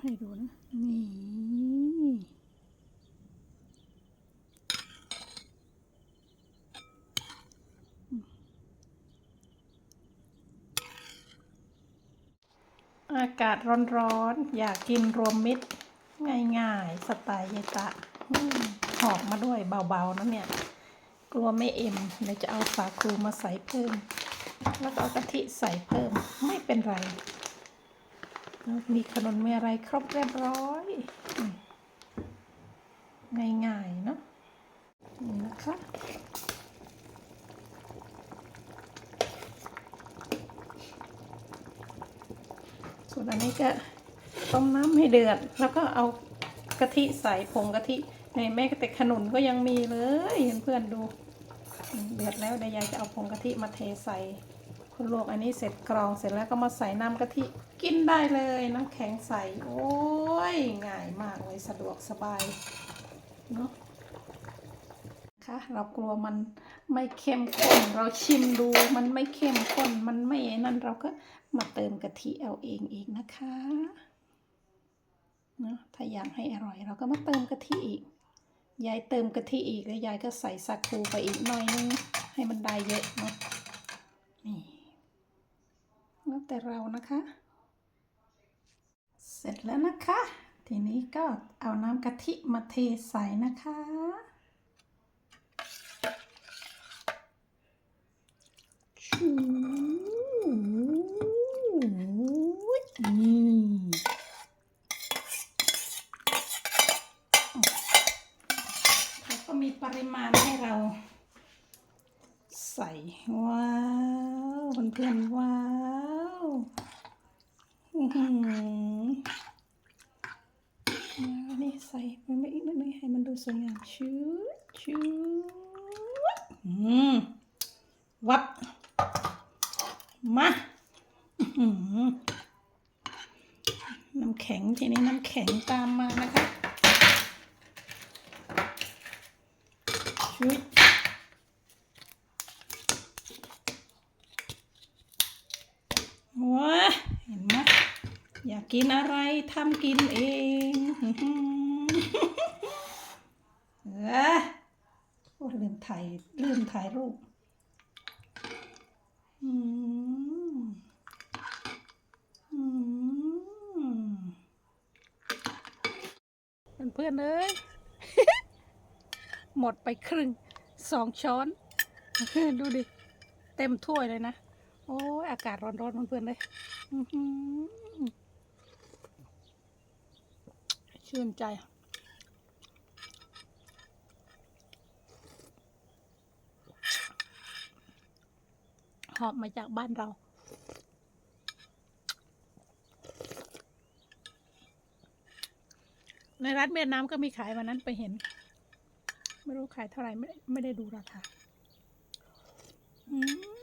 ให้ดูนะ นี่อากาศร้อนๆ อยากกินรวมมิตร ง่ายๆ สไตล์เยตะหอมมาด้วยเบาๆนะเนี่ย กลัวไม่เอ็มเดี๋ยวจะเอาฝาครูมาใส่เพิ่ม แล้วก็เอากะทิใส่เพิ่มไม่เป็นไร มีขนมมีอะไรครบเรียบร้อย ง่ายๆเนาะนี่นะคะส่วนอันนี้ก็ต้มน้ำให้เดือด แล้วก็เอากะทิใส่ผงกะทิในแม่กแต่ขนุนก็ยังมีเลยเพื่อนๆดู เดือดแล้วเดี๋ยวยายจะเอาผงกะทิมาเทใส่ คนลวกอันนี้เสร็จกรองเสร็จแล้วก็มาใส่น้ำกะทิกินได้เลยน้ำแข็งใส โอ้ยง่ายมากเลยสะดวกสบายเนาะค่ะเรากลัวมันไม่เข้มข้นเราชิมดูมันไม่เข้มข้นมันไม่นั่นเราก็มาเติมกะทิเอาเองอีกนะคะเนาะถ้าอยากให้อร่อยเราก็มาเติมกะทิอีกยายเติมกะทิอีกแล้วยายก็ใส่ซาคูไปอีกหน่อยนึงให้มันได้เยอะเนาะนี่ แต่เรานะคะ เสร็จแล้วนะคะ ทีนี้ก็เอาน้ำกะทิมาเทใส่นะคะชูนี่เขาก็มีปริมาณให้เราใส่ ว้าว เพื่อนๆว้าว อืมานี่ใส่ไปไม่อีกนิดนึงให้มันดูสวยงามชูดชูดอืมวับมาน้ำแข็งทีนี้น้ำแข็งตามมานะคะชุดว้าเห็นไหมอยา กินอะไรทำกินเองอื้อหือเออโอ้ลืมถ่ายลืมถ่ายรูปอืมอืมเพื่อนเอ้ยหมดไปครึ่งสองช้อน ดูดิ เต็มถ้วยเลยนะ โอ้ยอากาศร้อนๆเพื่อนๆเลยอื้อหือ ชื่นใจ หอบมาจากบ้านเรา ในร้านเวียดนามก็มีขายวันนั้นไปเห็น ไม่รู้ขายเท่าไหร่ไม่ได้ไม่ได้ดูราคา อืม